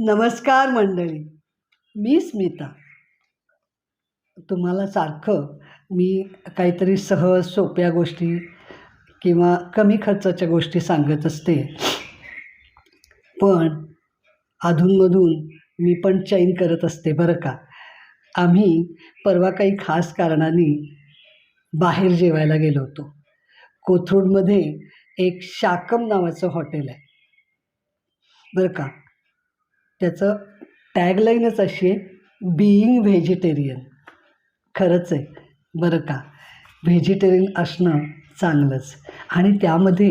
नमस्कार मंडळी मी स्मिता. तुम्हाला सारखं मी काहीतरी सहज सोप्या गोष्टी किंवा कमी खर्चाच्या गोष्टी सांगत असते. पण अधूनमधून मी पण चैन करत असते बरं का. आम्ही परवा काही खास कारणाने बाहेर जेवायला गेलो होतो. कोथरूडमध्ये एक शाकम नावाचं हॉटेल आहे. बरं का? त्याचं टॅगलाईनच अशी आहे बिईंग व्हेजिटेरियन खरंच आहे बरं का? व्हेजिटेरियन असणं चांगलंच. आणि त्यामध्ये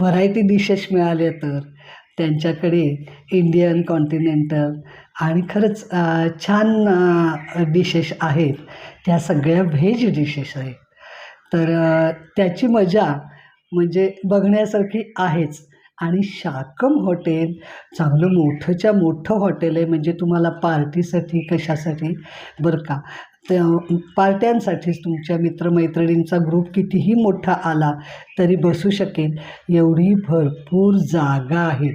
व्हरायटी डिशेस मिळाल्या तर त्यांच्याकडे इंडियन कॉन्टिनेंटल आणि खरंच छान डिशेस आहेत. त्या सगळ्या व्हेज डिशेस आहेत. तर त्याची मजा म्हणजे बघण्यासारखी आहेच. आणि शाकम हॉटेल चांगलं मोठंच्या मोठं हॉटेल आहे म्हणजे तुम्हाला पार्टीसाठी कशासाठी? बरं का. त्या पार्ट्यांसाठीच तुमच्या मित्रमैत्रिणींचा ग्रुप कितीही मोठा आला तरी बसू शकेल. एवढी भरपूर जागा आहे.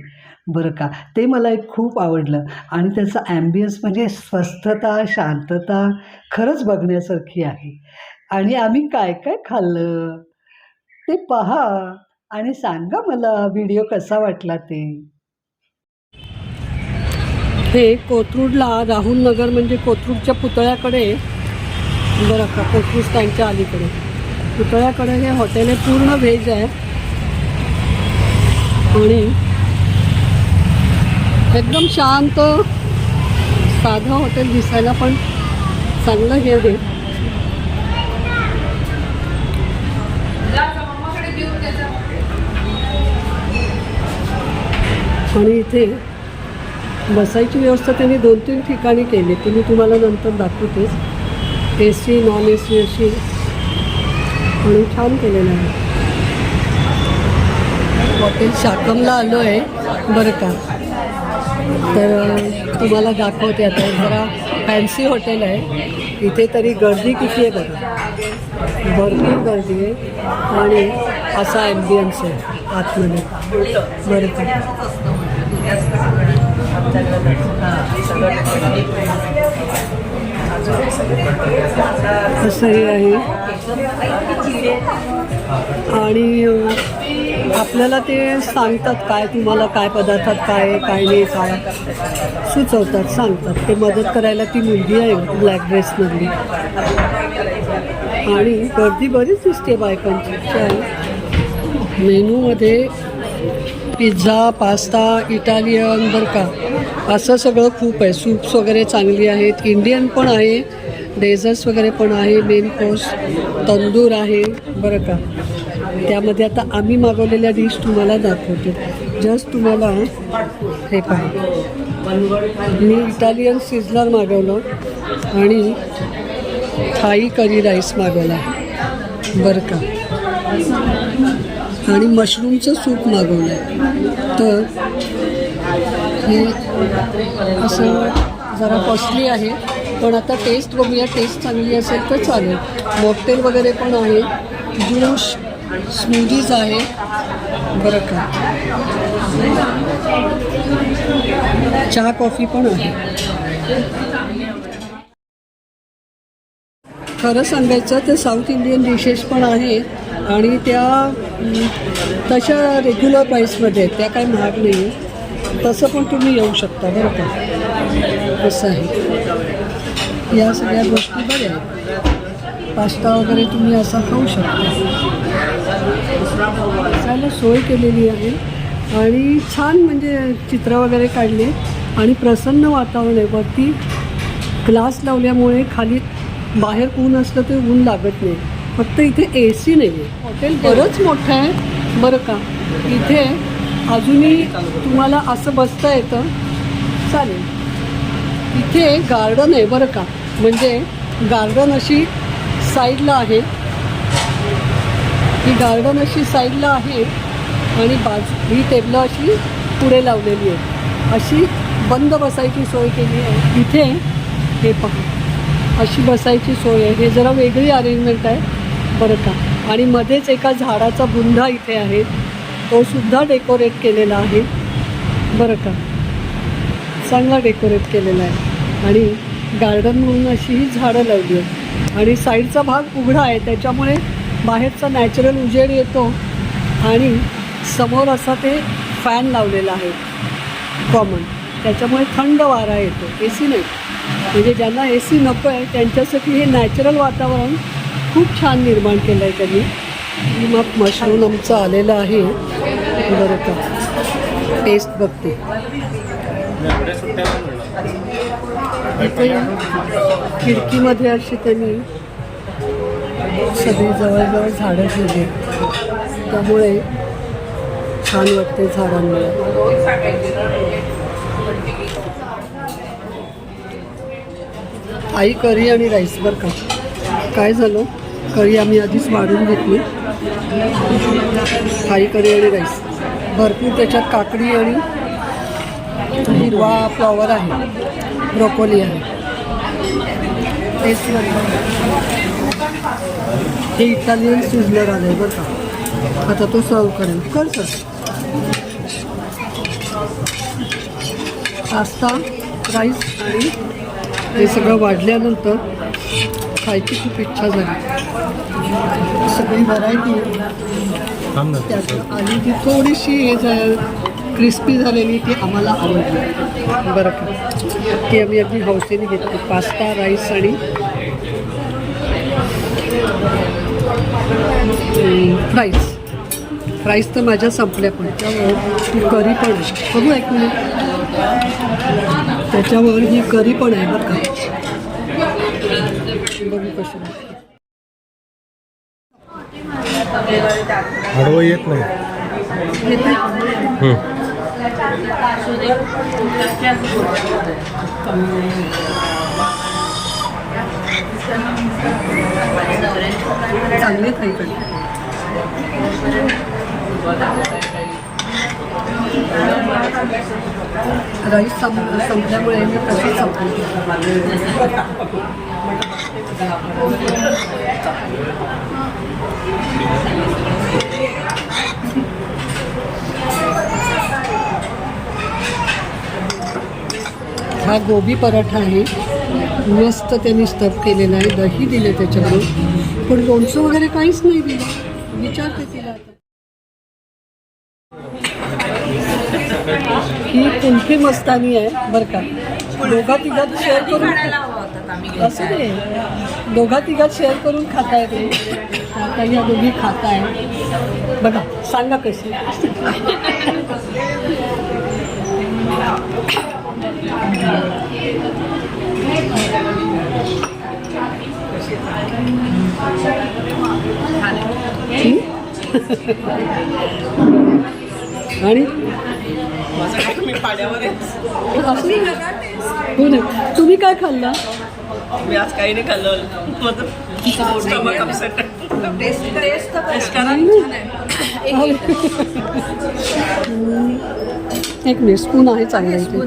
बरं का. ते मला एक खूप आवडलं. आणि त्याचा ॲम्बियन्स म्हणजे स्वस्थता शांतता खरंच बघण्यासारखी आहे. आणि आम्ही काय काय खाल्लं? ते पहा. आणि सांगा मला व्हिडिओ कसा वाटला ते? हे कोथरूडला राहुल नगर म्हणजे कोथरूडच्या पुतळ्याकडे बरं का कोथरूड स्टँडच्या अलीकडे. पुतळ्याकडे हे हॉटेल आहे पूर्ण व्हेज आहे. आणि एकदम शांत साधं हॉटेल दिसायला पण चांगलं हे आहे. आणि इथे बसायची व्यवस्था त्यांनी दोन तीन ठिकाणी केली. ती मी तुम्हाला नंतर दाखवतेच A C non A C अशी आणि छान केलेलं आहे. हॉटेल शाकमला आलो आहे बरं का? तर तुम्हाला दाखवते आता. जरा फॅन्सी हॉटेल आहे. इथे तरी गर्दी किती आहे बघा? भरपूर गर्दी आहे. आणि असा ॲम्बियन्स आहे आतमध्ये. बरं का? असंही आहे. आणि आपल्याला ते सांगतात काय तुम्हाला काय पदार्थात काय काय नाही काय? सुचवतात सांगतात. ते मदत करायला ती मुलगी आहे ब्लॅक ड्रेसमधली आणि गर्दी बरीच दिसते बायकांची. मेनूमध्ये पिझ्झा पास्ता इटालियन बरं का. असं सगळं खूप आहे. सूप्स वगैरे चांगली आहेत. इंडियन पण आहे. डेझर्ट्स वगैरे पण आहे. मेन कोर्स तंदूर आहे. बरं का. त्यामध्ये आता आम्ही मागवलेल्या डिश तुम्हाला दाखवते. जस्ट तुम्हाला हे पहा. मी इटालियन सिझलर मागवलं आणि थाई करी राईस मागवला. बरं का. आणि मशरूमचं सूप मागवलं आहे तर हे असं जरा कॉस्टली आहे पण आता टेस्ट बघूया टेस्ट चांगली असेल तर चालेल. मॉकटेल वगैरे पण आहे. ज्यूस स्मूदीज आहे. बरं का. चहा कॉफी पण आहे. खरं सांगायचं तर साऊथ इंडियन डिशेस पण आहेत. आणि त्या तशा रेग्युलर प्राईसमध्ये आहेत त्या काही महाग नाही आहे तसं पण तुम्ही येऊ शकता बरं का? असं आहे. या सगळ्या गोष्टी बऱ्या आहेत. पास्ता वगैरे तुम्ही असा खाऊ शकता. त्याला सोय केलेली आहे. आणि छान म्हणजे चित्र वगैरे काढले. आणि प्रसन्न वातावरण आहे. वरती ग्लास लावल्यामुळे खाली बाहेर ऊन असलं तर ऊन लागत नाही. फक्त इथे ए सी नाही आहे हॉटेल बरंच मोठं आहे. बरं का? इथे अजूनही तुम्हाला असं बसता येतं. चालेल. इथे गार्डन आहे बरं का? म्हणजे गार्डन अशी साईडला आहे. ही गार्डन अशी साईडला आहे आणि बाजू ही टेबलं अशी पुढे लावलेली आहे. अशी बंद बसायची सोय केली आहे. इथे हे पहा. अशी बसायची सोय आहे. हे जरा वेगळी अरेंजमेंट आहे. बरं का. आणि मध्येच एका झाडाचा बुंधा इथे आहे. तो सुद्धा डेकोरेट केलेला आहे. बरं का. चांगला डेकोरेट केलेला आहे. आणि गार्डन म्हणून अशी ही झाडं लावली आहेत. आणि साईडचा भाग उघडा आहे. त्याच्यामुळे बाहेरचा नॅचरल उजेड येतो. आणि समोर असा ते फॅन लावलेला आहे. कॉमन त्याच्यामुळे थंड वारा येतो. ए सी नाही. म्हणजे ज्यांना ए सी नको आहे त्यांच्यासाठी हे नॅचरल वातावरण खूप छान निर्माण केलं आहे त्यांनी मग मशरूम आमचं आलेलं आहे. बरं का. टेस्ट बघते. खिडकीमध्ये अशी त्यांनी सगळी जवळजवळ झाडं ठेवली त्यामुळे छान वाटते झाडांमुळे. आई करी आणि राईस बरं का. काय झालं? करी आम्ही आधीच वाढून घेतली. थाई करी आणि राईस. भरपूर त्याच्यात काकडी आणि हिरवा फ्लॉवर आहे. ब्रोकोली आहे. टेस्ट हे इटालियन सिझलर आलं आहे बरं का. आता तो सर्व करेल. कर सर पास्ता राईस आणि हे सगळं वाढल्यानंतर खायची खूप इच्छा झाली. सगळी व्हरायटी त्यात आणि ती थोडीशी हे क्रिस्पी झालेली ती आम्हाला आवडली. बरं का? ती आम्ही अगदी हौसेने घेतली. पास्ता राईस आणि फ्राईज फ्राईज तर माझ्या संपल्या पण. त्यावर ती करी पण आहे. बघू एक मिनिट त्याच्यावर ही करी पण आहे बरं का? बघू कशी आडवं येत नाही? चांगले काही राईस संप संपल्यामुळे मी तशीच संपली हा गोबी पराठा आहे. मस्त त्यांनी स्टफ़ केलेला आहे. दही दिले त्याच्याकडून पण लोणचं वगैरे काहीच नाही दिलं. विचारते तिला ही कुल्फी मस्तानी आहे, बरं का. दोघा तिघात शेअर करून असं नाही. दोघा तिघात शेअर करून खाता तुम्ही आता ह्या दोघी खाताय. बघा सांगा कशी आणि. हो ना. तुम्ही काय खाल्ला? मी आज काही नाही खाल्लं. माझं आहे. एक मिनिट स्पून आहे चांगला इथे.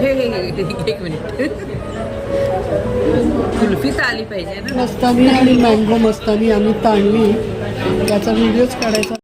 हे, हे, हे, हे, एक मिनिट. कुल्फी आली पाहिजे ना. मस्तानी आणि मँगो मस्तानी आम्ही ताणली त्याचा व्हिडिओच काढायचा.